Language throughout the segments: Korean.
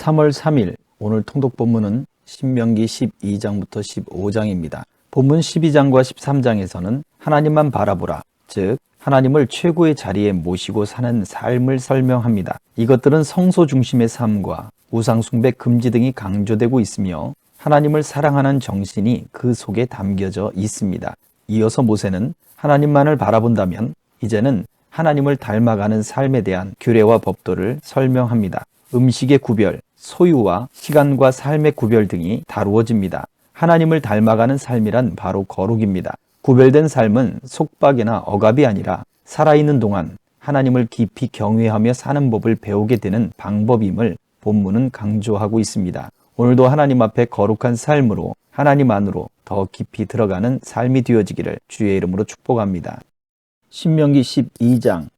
3월 3일 오늘 통독 본문은 신명기 12장부터 15장입니다. 본문 12장과 13장에서는 하나님만 바라보라, 즉 하나님을 최고의 자리에 모시고 사는 삶을 설명합니다. 이것들은 성소 중심의 삶과 우상 숭배 금지 등이 강조되고 있으며 하나님을 사랑하는 정신이 그 속에 담겨져 있습니다. 이어서 모세는 하나님만을 바라본다면 이제는 하나님을 닮아가는 삶에 대한 규례와 법도를 설명합니다. 음식의 구별, 소유와 시간과 삶의 구별 등이 다루어집니다. 하나님을 닮아가는 삶이란 바로 거룩입니다. 구별된 삶은 속박이나 억압이 아니라 살아있는 동안 하나님을 깊이 경외하며 사는 법을 배우게 되는 방법임을 본문은 강조하고 있습니다. 오늘도 하나님 앞에 거룩한 삶으로 하나님 안으로 더 깊이 들어가는 삶이 되어지기를 주의 이름으로 축복합니다. 신명기 12장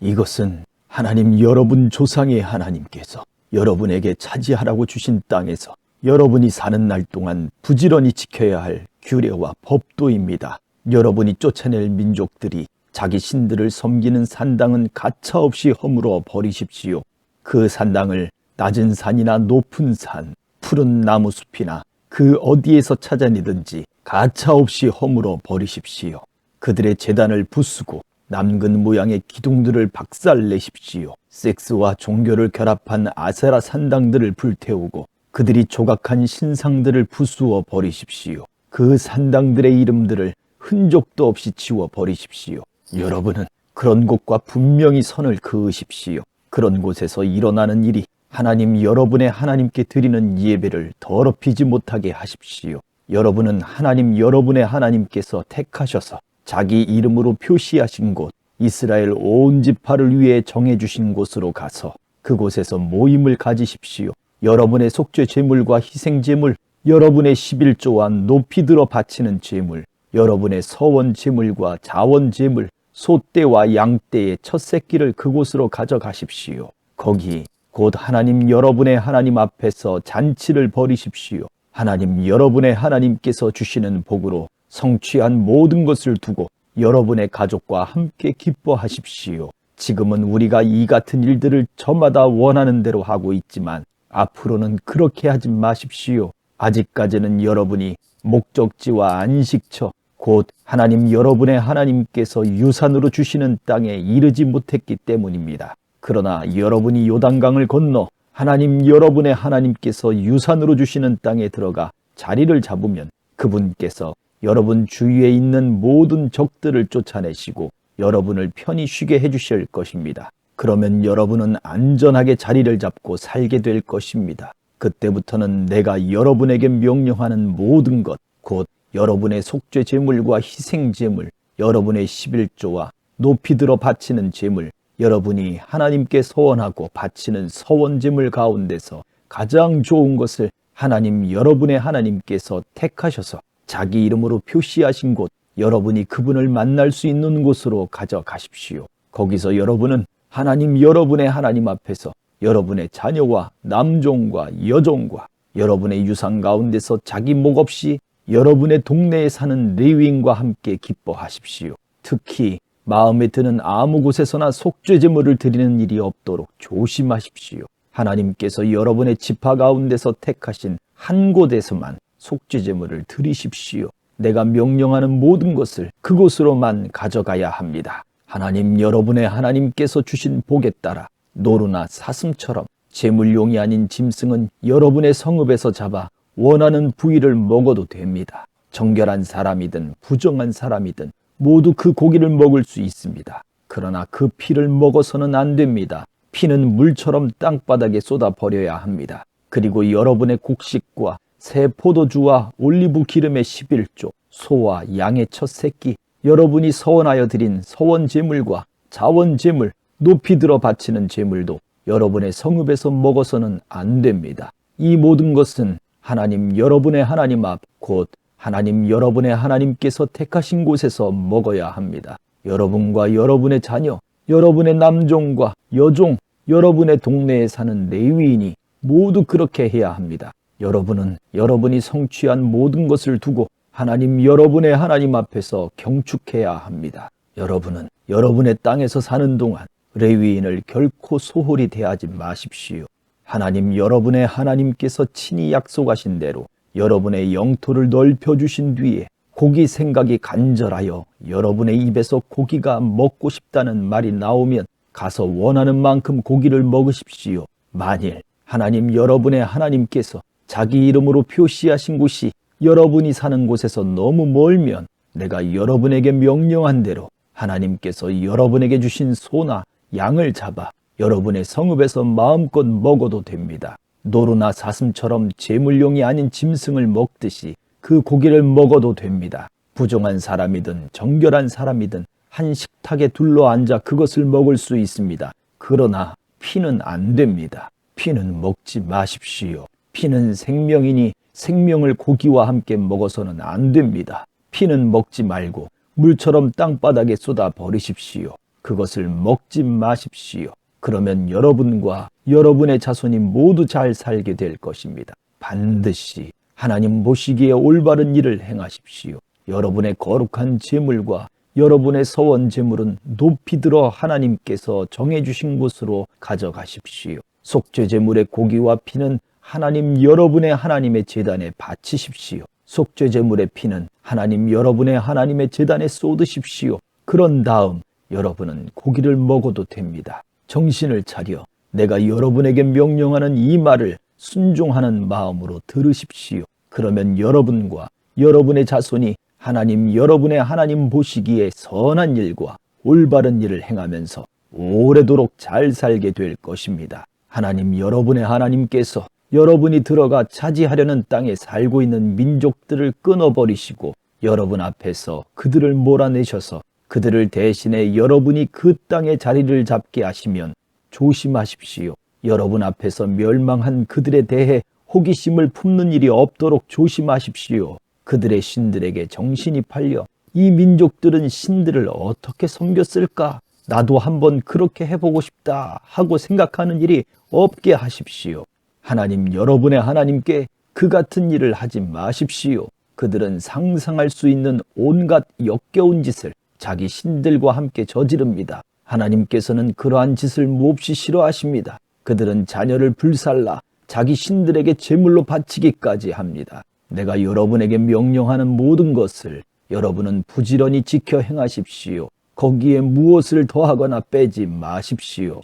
이것은 하나님 여러분 조상의 하나님께서 여러분에게 차지하라고 주신 땅에서 여러분이 사는 날 동안 부지런히 지켜야 할 규례와 법도입니다. 여러분이 쫓아낼 민족들이 자기 신들을 섬기는 산당은 가차없이 허물어 버리십시오. 그 산당을 낮은 산이나 높은 산, 푸른 나무 숲이나 그 어디에서 찾아내든지 가차없이 허물어 버리십시오. 그들의 재단을 부수고 남근 모양의 기둥들을 박살내십시오. 섹스와 종교를 결합한 아세라 산당들을 불태우고 그들이 조각한 신상들을 부수어 버리십시오. 그 산당들의 이름들을 흔적도 없이 지워 버리십시오. 여러분은 그런 곳과 분명히 선을 그으십시오. 그런 곳에서 일어나는 일이 하나님 여러분의 하나님께 드리는 예배를 더럽히지 못하게 하십시오. 여러분은 하나님 여러분의 하나님께서 택하셔서 자기 이름으로 표시하신 곳 이스라엘 온 지파를 위해 정해 주신 곳으로 가서 그곳에서 모임을 가지십시오. 여러분의 속죄 제물과 희생 제물, 여러분의 11조와 높이 들어 바치는 제물, 여러분의 서원 제물과 자원 제물, 소떼와 양떼의 첫 새끼를 그곳으로 가져가십시오. 거기 곧 하나님 여러분의 하나님 앞에서 잔치를 벌이십시오. 하나님 여러분의 하나님께서 주시는 복으로 성취한 모든 것을 두고 여러분의 가족과 함께 기뻐하십시오. 지금은 우리가 이 같은 일들을 저마다 원하는 대로 하고 있지만 앞으로는 그렇게 하지 마십시오. 아직까지는 여러분이 목적지와 안식처, 곧 하나님 여러분의 하나님께서 유산으로 주시는 땅에 이르지 못했기 때문입니다. 그러나 여러분이 요단강을 건너 하나님 여러분의 하나님께서 유산으로 주시는 땅에 들어가 자리를 잡으면 그분께서 여러분 주위에 있는 모든 적들을 쫓아내시고 여러분을 편히 쉬게 해주실 것입니다. 그러면 여러분은 안전하게 자리를 잡고 살게 될 것입니다. 그때부터는 내가 여러분에게 명령하는 모든 것, 곧 여러분의 속죄 제물과 희생 제물, 여러분의 11조와 높이 들어 바치는 제물, 여러분이 하나님께 서원하고 바치는 서원 제물 가운데서 가장 좋은 것을 하나님 여러분의 하나님께서 택하셔서 자기 이름으로 표시하신 곳, 여러분이 그분을 만날 수 있는 곳으로 가져가십시오. 거기서 여러분은 하나님 여러분의 하나님 앞에서 여러분의 자녀와 남종과 여종과 여러분의 유산 가운데서 자기 목 없이 여러분의 동네에 사는 레위인과 함께 기뻐하십시오. 특히 마음에 드는 아무 곳에서나 속죄 제물을 드리는 일이 없도록 조심하십시오. 하나님께서 여러분의 지파 가운데서 택하신 한 곳에서만 속죄 제물을 드리십시오. 내가 명령하는 모든 것을 그곳으로만 가져가야 합니다. 하나님 여러분의 하나님께서 주신 복에 따라 노루나 사슴처럼 제물용이 아닌 짐승은 여러분의 성읍에서 잡아 원하는 부위를 먹어도 됩니다. 정결한 사람이든 부정한 사람이든 모두 그 고기를 먹을 수 있습니다. 그러나 그 피를 먹어서는 안 됩니다. 피는 물처럼 땅바닥에 쏟아 버려야 합니다. 그리고 여러분의 곡식과 새 포도주와 올리브 기름의 11조, 소와 양의 첫 새끼, 여러분이 서원하여 드린 서원 제물과 자원 제물, 높이 들어 바치는 제물도 여러분의 성읍에서 먹어서는 안 됩니다. 이 모든 것은 하나님 여러분의 하나님 앞, 곧 하나님 여러분의 하나님께서 택하신 곳에서 먹어야 합니다. 여러분과 여러분의 자녀, 여러분의 남종과 여종, 여러분의 동네에 사는 레위인이 모두 그렇게 해야 합니다. 여러분은 여러분이 성취한 모든 것을 두고 하나님 여러분의 하나님 앞에서 경축해야 합니다. 여러분은 여러분의 땅에서 사는 동안 레위인을 결코 소홀히 대하지 마십시오. 하나님 여러분의 하나님께서 친히 약속하신 대로 여러분의 영토를 넓혀 주신 뒤에 고기 생각이 간절하여 여러분의 입에서 고기가 먹고 싶다는 말이 나오면 가서 원하는 만큼 고기를 먹으십시오. 만일 하나님 여러분의 하나님께서 자기 이름으로 표시하신 곳이 여러분이 사는 곳에서 너무 멀면 내가 여러분에게 명령한 대로 하나님께서 여러분에게 주신 소나 양을 잡아 여러분의 성읍에서 마음껏 먹어도 됩니다. 노루나 사슴처럼 제물용이 아닌 짐승을 먹듯이 그 고기를 먹어도 됩니다. 부정한 사람이든 정결한 사람이든 한 식탁에 둘러앉아 그것을 먹을 수 있습니다. 그러나 피는 안 됩니다. 피는 먹지 마십시오. 피는 생명이니 생명을 고기와 함께 먹어서는 안 됩니다. 피는 먹지 말고 물처럼 땅바닥에 쏟아 버리십시오. 그것을 먹지 마십시오. 그러면 여러분과 여러분의 자손이 모두 잘 살게 될 것입니다. 반드시 하나님 보시기에 올바른 일을 행하십시오. 여러분의 거룩한 재물과 여러분의 서원 재물은 높이 들어 하나님께서 정해주신 곳으로 가져가십시오. 속죄 재물의 고기와 피는 하나님 여러분의 하나님의 재단에 바치십시오. 속죄 제물의 피는 하나님 여러분의 하나님의 재단에 쏟으십시오. 그런 다음 여러분은 고기를 먹어도 됩니다. 정신을 차려 내가 여러분에게 명령하는 이 말을 순종하는 마음으로 들으십시오. 그러면 여러분과 여러분의 자손이 하나님 여러분의 하나님 보시기에 선한 일과 올바른 일을 행하면서 오래도록 잘 살게 될 것입니다. 하나님 여러분의 하나님께서 여러분이 들어가 차지하려는 땅에 살고 있는 민족들을 끊어버리시고 여러분 앞에서 그들을 몰아내셔서 그들을 대신해 여러분이 그 땅의 자리를 잡게 하시면 조심하십시오. 여러분 앞에서 멸망한 그들에 대해 호기심을 품는 일이 없도록 조심하십시오. 그들의 신들에게 정신이 팔려 이 민족들은 신들을 어떻게 섬겼을까? 나도 한번 그렇게 해보고 싶다 하고 생각하는 일이 없게 하십시오. 하나님 여러분의 하나님께 그 같은 일을 하지 마십시오. 그들은 상상할 수 있는 온갖 역겨운 짓을 자기 신들과 함께 저지릅니다. 하나님께서는 그러한 짓을 몹시 싫어하십니다. 그들은 자녀를 불살라 자기 신들에게 제물로 바치기까지 합니다. 내가 여러분에게 명령하는 모든 것을 여러분은 부지런히 지켜 행하십시오. 거기에 무엇을 더하거나 빼지 마십시오.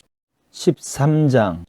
13장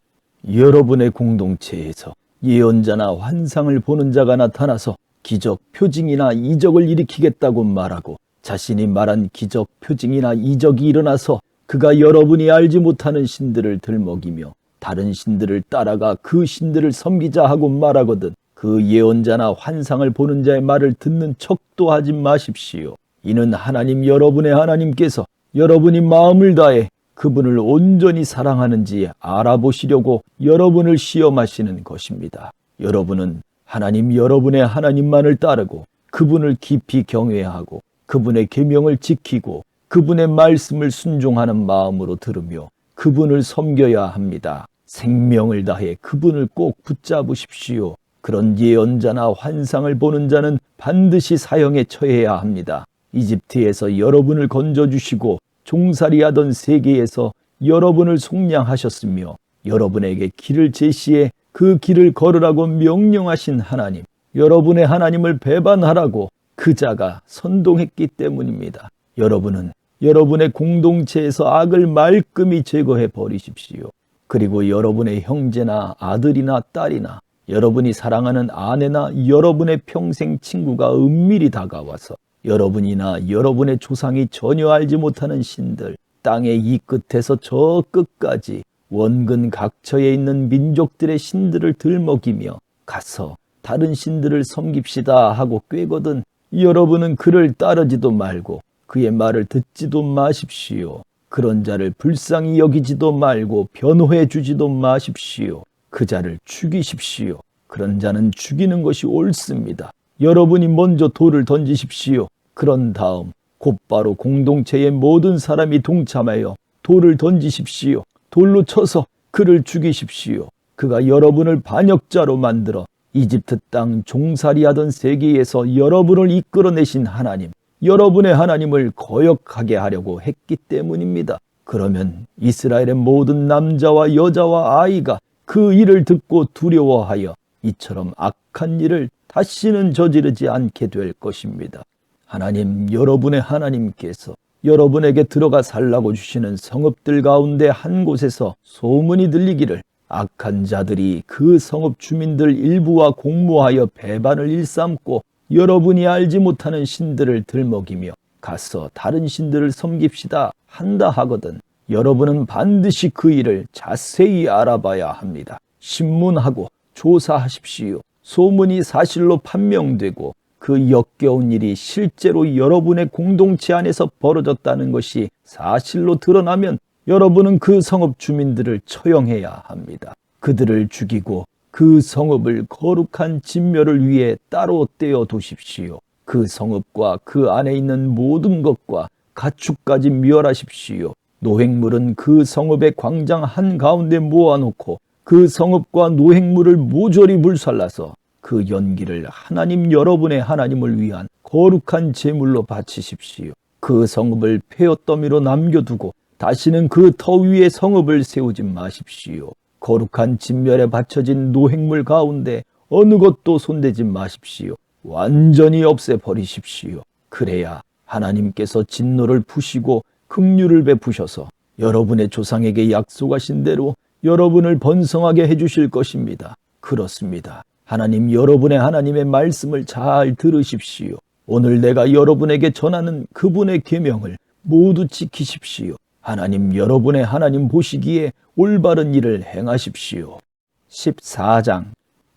여러분의 공동체에서 예언자나 환상을 보는 자가 나타나서 기적, 표징이나 이적을 일으키겠다고 말하고 자신이 말한 기적, 표징이나 이적이 일어나서 그가 여러분이 알지 못하는 신들을 들먹이며 다른 신들을 따라가 그 신들을 섬기자 하고 말하거든 그 예언자나 환상을 보는 자의 말을 듣는 척도 하지 마십시오. 이는 하나님 여러분의 하나님께서 여러분이 마음을 다해 그분을 온전히 사랑하는지 알아보시려고 여러분을 시험하시는 것입니다. 여러분은 하나님 여러분의 하나님만을 따르고 그분을 깊이 경외하고 그분의 계명을 지키고 그분의 말씀을 순종하는 마음으로 들으며 그분을 섬겨야 합니다. 생명을 다해 그분을 꼭 붙잡으십시오. 그런 예언자나 환상을 보는 자는 반드시 사형에 처해야 합니다. 이집트에서 여러분을 건져주시고 종살이하던 세계에서 여러분을 속량하셨으며 여러분에게 길을 제시해 그 길을 걸으라고 명령하신 하나님, 여러분의 하나님을 배반하라고 그 자가 선동했기 때문입니다. 여러분은 여러분의 공동체에서 악을 말끔히 제거해 버리십시오. 그리고 여러분의 형제나 아들이나 딸이나 여러분이 사랑하는 아내나 여러분의 평생 친구가 은밀히 다가와서 여러분이나 여러분의 조상이 전혀 알지 못하는 신들, 땅의 이 끝에서 저 끝까지 원근 각처에 있는 민족들의 신들을 들먹이며 가서 다른 신들을 섬깁시다 하고 꾀거든 여러분은 그를 따르지도 말고 그의 말을 듣지도 마십시오. 그런 자를 불쌍히 여기지도 말고 변호해 주지도 마십시오. 그 자를 죽이십시오. 그런 자는 죽이는 것이 옳습니다. 여러분이 먼저 돌을 던지십시오. 그런 다음 곧바로 공동체의 모든 사람이 동참하여 돌을 던지십시오. 돌로 쳐서 그를 죽이십시오. 그가 여러분을 반역자로 만들어 이집트 땅 종살이하던 세계에서 여러분을 이끌어내신 하나님, 여러분의 하나님을 거역하게 하려고 했기 때문입니다. 그러면 이스라엘의 모든 남자와 여자와 아이가 그 일을 듣고 두려워하여 이처럼 악한 일을 다시는 저지르지 않게 될 것입니다. 하나님, 여러분의 하나님께서 여러분에게 들어가 살라고 주시는 성읍들 가운데 한 곳에서 소문이 들리기를 악한 자들이 그 성읍 주민들 일부와 공모하여 배반을 일삼고 여러분이 알지 못하는 신들을 들먹이며 가서 다른 신들을 섬깁시다 한다 하거든 여러분은 반드시 그 일을 자세히 알아봐야 합니다. 신문하고 조사하십시오. 소문이 사실로 판명되고 그 역겨운 일이 실제로 여러분의 공동체 안에서 벌어졌다는 것이 사실로 드러나면 여러분은 그 성읍 주민들을 처형해야 합니다. 그들을 죽이고 그 성읍을 거룩한 진멸을 위해 따로 떼어 두십시오. 그 성읍과 그 안에 있는 모든 것과 가축까지 멸하십시오. 노획물은 그 성읍의 광장 한가운데 모아놓고 그 성읍과 노획물을 모조리 물살라서 그 연기를 하나님 여러분의 하나님을 위한 거룩한 제물로 바치십시오. 그 성읍을 폐허더미로 남겨두고 다시는 그 터 위에 성읍을 세우지 마십시오. 거룩한 진멸에 바쳐진 노획물 가운데 어느 것도 손대지 마십시오. 완전히 없애버리십시오. 그래야 하나님께서 진노를 푸시고 긍휼을 베푸셔서 여러분의 조상에게 약속하신 대로 여러분을 번성하게 해주실 것입니다. 그렇습니다. 하나님 여러분의 하나님의 말씀을 잘 들으십시오. 오늘 내가 여러분에게 전하는 그분의 계명을 모두 지키십시오. 하나님 여러분의 하나님 보시기에 올바른 일을 행하십시오. 14장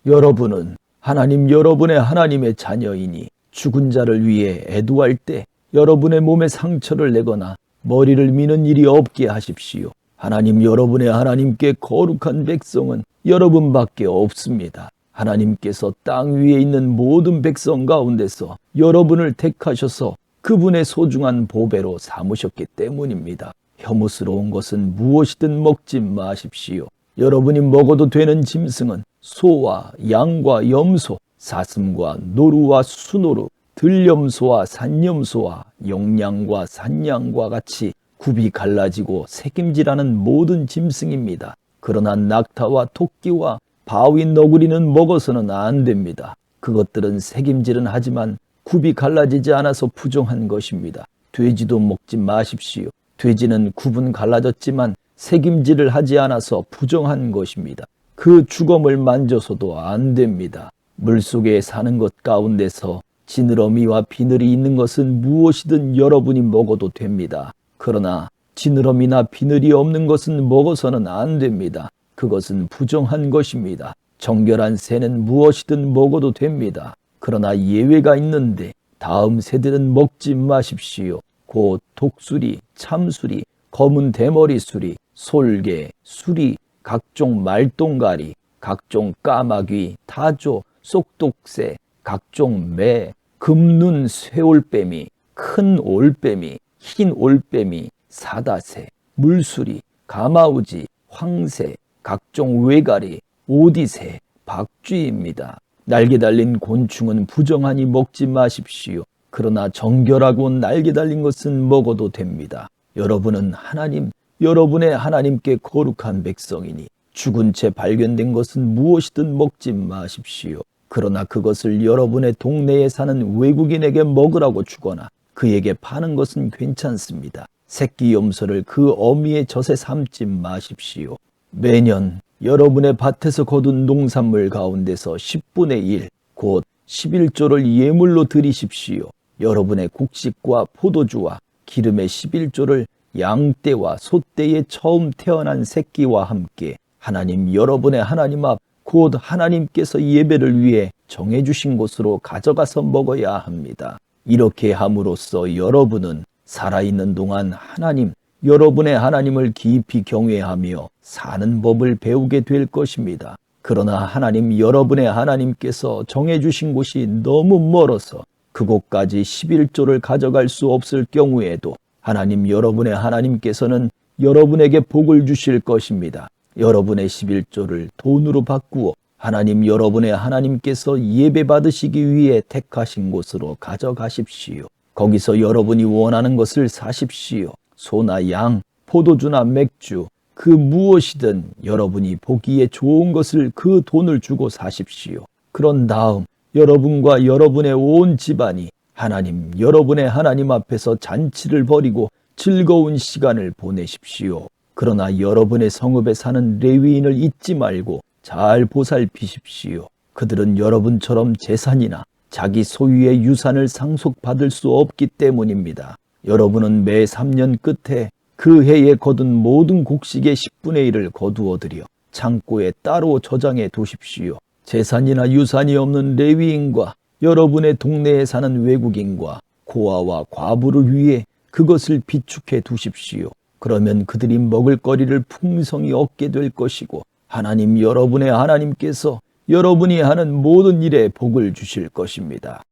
여러분은 하나님 여러분의 하나님의 자녀이니 죽은 자를 위해 애도할 때 여러분의 몸에 상처를 내거나 머리를 미는 일이 없게 하십시오. 하나님 여러분의 하나님께 거룩한 백성은 여러분밖에 없습니다. 하나님께서 땅 위에 있는 모든 백성 가운데서 여러분을 택하셔서 그분의 소중한 보배로 삼으셨기 때문입니다. 혐오스러운 것은 무엇이든 먹지 마십시오. 여러분이 먹어도 되는 짐승은 소와 양과 염소, 사슴과 노루와 수노루, 들염소와 산염소와 영양과 산양과 같이 굽이 갈라지고 새김질하는 모든 짐승입니다. 그러나 낙타와 토끼와 바위 너구리는 먹어서는 안 됩니다. 그것들은 새김질은 하지만 굽이 갈라지지 않아서 부정한 것입니다. 돼지도 먹지 마십시오. 돼지는 굽은 갈라졌지만 새김질을 하지 않아서 부정한 것입니다. 그 주검을 만져서도 안 됩니다. 물속에 사는 것 가운데서 지느러미와 비늘이 있는 것은 무엇이든 여러분이 먹어도 됩니다. 그러나 지느러미나 비늘이 없는 것은 먹어서는 안 됩니다. 그것은 부정한 것입니다. 정결한 새는 무엇이든 먹어도 됩니다. 그러나 예외가 있는데 다음 새들은 먹지 마십시오. 곧 독수리, 참수리, 검은 대머리 수리, 솔개, 수리, 각종 말똥가리, 각종 까마귀, 타조, 쏙독새, 각종 매, 금눈 쇠올빼미, 큰 올빼미, 흰 올빼미, 사다새, 물수리, 가마우지, 황새, 각종 외가리, 오디새, 박쥐입니다. 날개 달린 곤충은 부정하니 먹지 마십시오. 그러나 정결하고 날개 달린 것은 먹어도 됩니다. 여러분은 하나님, 여러분의 하나님께 거룩한 백성이니 죽은 채 발견된 것은 무엇이든 먹지 마십시오. 그러나 그것을 여러분의 동네에 사는 외국인에게 먹으라고 주거나 그에게 파는 것은 괜찮습니다. 새끼 염소를 그 어미의 젖에 삼지 마십시오. 매년 여러분의 밭에서 거둔 농산물 가운데서 10분의 1, 곧 11조를 예물로 드리십시오. 여러분의 곡식과 포도주와 기름의 11조를 양떼와 소떼의 처음 태어난 새끼와 함께 하나님 여러분의 하나님 앞 곧 하나님께서 예배를 위해 정해주신 곳으로 가져가서 먹어야 합니다. 이렇게 함으로써 여러분은 살아있는 동안 하나님, 여러분의 하나님을 깊이 경외하며 사는 법을 배우게 될 것입니다. 그러나 하나님, 여러분의 하나님께서 정해주신 곳이 너무 멀어서 그곳까지 11조를 가져갈 수 없을 경우에도 하나님, 여러분의 하나님께서는 여러분에게 복을 주실 것입니다. 여러분의 11조를 돈으로 바꾸어 하나님 여러분의 하나님께서 예배 받으시기 위해 택하신 곳으로 가져가십시오. 거기서 여러분이 원하는 것을 사십시오. 소나 양, 포도주나 맥주, 그 무엇이든 여러분이 보기에 좋은 것을 그 돈을 주고 사십시오. 그런 다음 여러분과 여러분의 온 집안이 하나님, 여러분의 하나님 앞에서 잔치를 벌이고 즐거운 시간을 보내십시오. 그러나 여러분의 성읍에 사는 레위인을 잊지 말고 잘 보살피십시오. 그들은 여러분처럼 재산이나 자기 소유의 유산을 상속받을 수 없기 때문입니다. 여러분은 매 3년 끝에 그 해에 거둔 모든 곡식의 10분의 1을 거두어 들여 창고에 따로 저장해 두십시오. 재산이나 유산이 없는 레위인과 여러분의 동네에 사는 외국인과 고아와 과부를 위해 그것을 비축해 두십시오. 그러면 그들이 먹을 거리를 풍성히 얻게 될 것이고 하나님 여러분의 하나님께서 여러분이 하는 모든 일에 복을 주실 것입니다.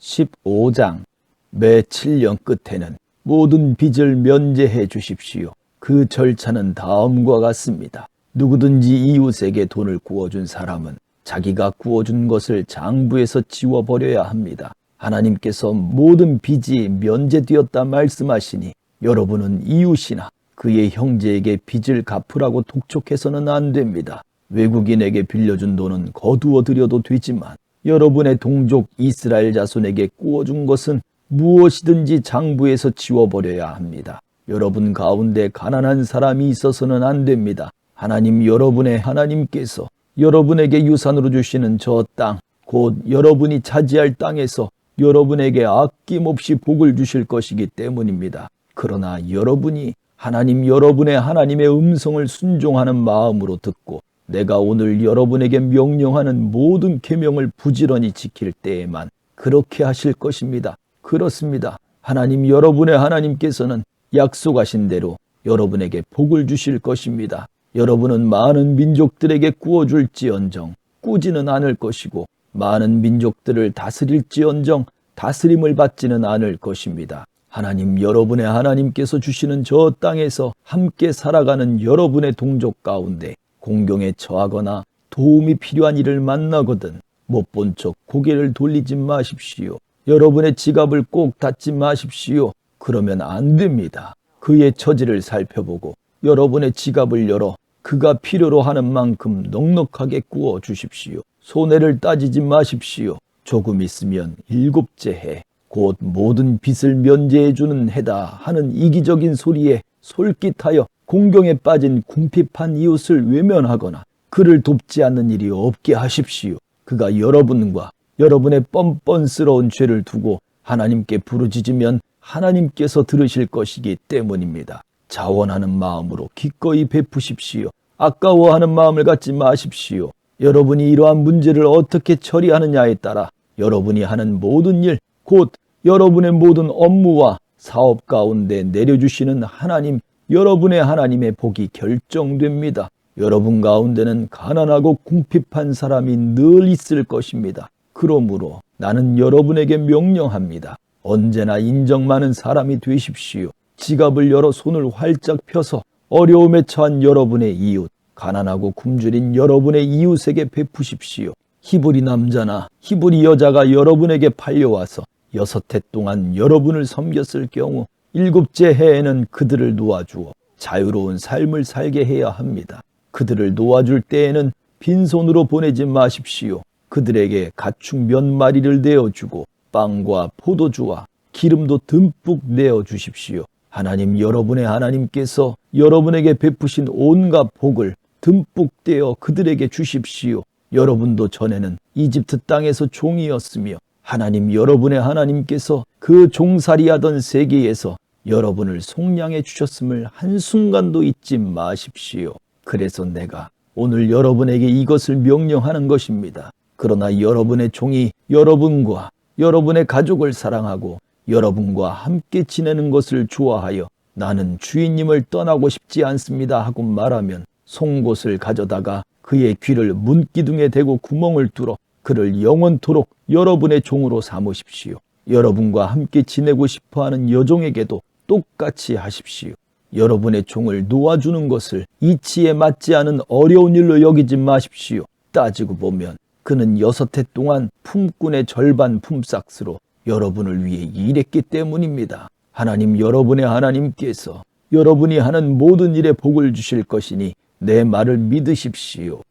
15장 매 7년 끝에는 모든 빚을 면제해 주십시오. 그 절차는 다음과 같습니다. 누구든지 이웃에게 돈을 구워준 사람은 자기가 구워준 것을 장부에서 지워버려야 합니다. 하나님께서 모든 빚이 면제되었다 말씀하시니 여러분은 이웃이나 그의 형제에게 빚을 갚으라고 독촉해서는 안 됩니다. 외국인에게 빌려준 돈은 거두어 드려도 되지만 여러분의 동족 이스라엘 자손에게 꾸어준 것은 무엇이든지 장부에서 지워버려야 합니다. 여러분 가운데 가난한 사람이 있어서는 안 됩니다. 하나님 여러분의 하나님께서 여러분에게 유산으로 주시는 저 땅, 곧 여러분이 차지할 땅에서 여러분에게 아낌없이 복을 주실 것이기 때문입니다. 그러나 여러분이 하나님 여러분의 하나님의 음성을 순종하는 마음으로 듣고 내가 오늘 여러분에게 명령하는 모든 계명을 부지런히 지킬 때에만 그렇게 하실 것입니다. 그렇습니다. 하나님 여러분의 하나님께서는 약속하신 대로 여러분에게 복을 주실 것입니다. 여러분은 많은 민족들에게 구워줄지언정 꾸지는 않을 것이고 많은 민족들을 다스릴지언정 다스림을 받지는 않을 것입니다. 하나님 여러분의 하나님께서 주시는 저 땅에서 함께 살아가는 여러분의 동족 가운데 공경에 처하거나 도움이 필요한 일을 만나거든 못 본 척 고개를 돌리지 마십시오. 여러분의 지갑을 꼭 닫지 마십시오. 그러면 안 됩니다. 그의 처지를 살펴보고 여러분의 지갑을 열어 그가 필요로 하는 만큼 넉넉하게 구워 주십시오. 손해를 따지지 마십시오. 조금 있으면 일곱째 해, 곧 모든 빚을 면제해 주는 해다 하는 이기적인 소리에 솔깃하여 공경에 빠진 궁핍한 이웃을 외면하거나 그를 돕지 않는 일이 없게 하십시오. 그가 여러분과 여러분의 뻔뻔스러운 죄를 두고 하나님께 부르짖으면 하나님께서 들으실 것이기 때문입니다. 자원하는 마음으로 기꺼이 베푸십시오. 아까워하는 마음을 갖지 마십시오. 여러분이 이러한 문제를 어떻게 처리하느냐에 따라 여러분이 하는 모든 일, 곧 여러분의 모든 업무와 사업 가운데 내려주시는 하나님, 여러분의 하나님의 복이 결정됩니다. 여러분 가운데는 가난하고 궁핍한 사람이 늘 있을 것입니다. 그러므로 나는 여러분에게 명령합니다. 언제나 인정 많은 사람이 되십시오. 지갑을 열어 손을 활짝 펴서 어려움에 처한 여러분의 이웃, 가난하고 굶주린 여러분의 이웃에게 베푸십시오. 히브리 남자나 히브리 여자가 여러분에게 팔려와서 여섯 해 동안 여러분을 섬겼을 경우 일곱째 해에는 그들을 놓아주어 자유로운 삶을 살게 해야 합니다. 그들을 놓아줄 때에는 빈손으로 보내지 마십시오. 그들에게 가축 몇 마리를 내어주고 빵과 포도주와 기름도 듬뿍 내어 주십시오. 하나님 여러분의 하나님께서 여러분에게 베푸신 온갖 복을 듬뿍 떼어 그들에게 주십시오. 여러분도 전에는 이집트 땅에서 종이었으며 하나님 여러분의 하나님께서 그 종살이하던 세계에서 여러분을 속량해 주셨음을 한순간도 잊지 마십시오. 그래서 내가 오늘 여러분에게 이것을 명령하는 것입니다. 그러나 여러분의 종이 여러분과 여러분의 가족을 사랑하고 여러분과 함께 지내는 것을 좋아하여 나는 주인님을 떠나고 싶지 않습니다 하고 말하면 송곳을 가져다가 그의 귀를 문기둥에 대고 구멍을 뚫어 그를 영원토록 여러분의 종으로 삼으십시오. 여러분과 함께 지내고 싶어 하는 여종에게도 똑같이 하십시오. 여러분의 종을 놓아주는 것을 이치에 맞지 않은 어려운 일로 여기지 마십시오. 따지고 보면 그는 여섯 해 동안 품꾼의 절반 품삯으로 여러분을 위해 일했기 때문입니다. 하나님 여러분의 하나님께서 여러분이 하는 모든 일에 복을 주실 것이니 내 말을 믿으십시오.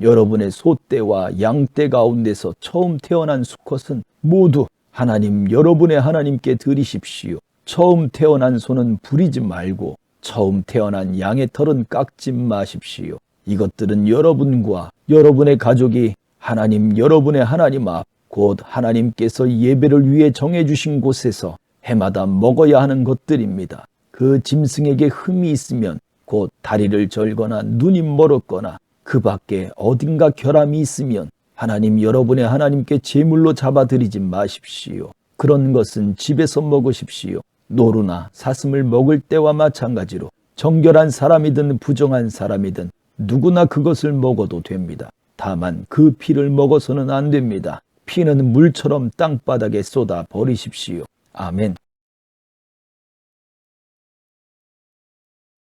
여러분의 소떼와 양떼 가운데서 처음 태어난 수컷은 모두 하나님 여러분의 하나님께 드리십시오. 처음 태어난 소는 부리지 말고 처음 태어난 양의 털은 깎지 마십시오. 이것들은 여러분과 여러분의 가족이 하나님 여러분의 하나님 앞 곧 하나님께서 예배를 위해 정해 주신 곳에서 해마다 먹어야 하는 것들입니다. 그 짐승에게 흠이 있으면 곧 다리를 절거나 눈이 멀었거나 그 밖에 어딘가 결함이 있으면 하나님 여러분의 하나님께 제물로 잡아드리지 마십시오. 그런 것은 집에서 먹으십시오. 노루나 사슴을 먹을 때와 마찬가지로 정결한 사람이든 부정한 사람이든 누구나 그것을 먹어도 됩니다. 다만 그 피를 먹어서는 안 됩니다. 피는 물처럼 땅바닥에 쏟아 버리십시오. 아멘.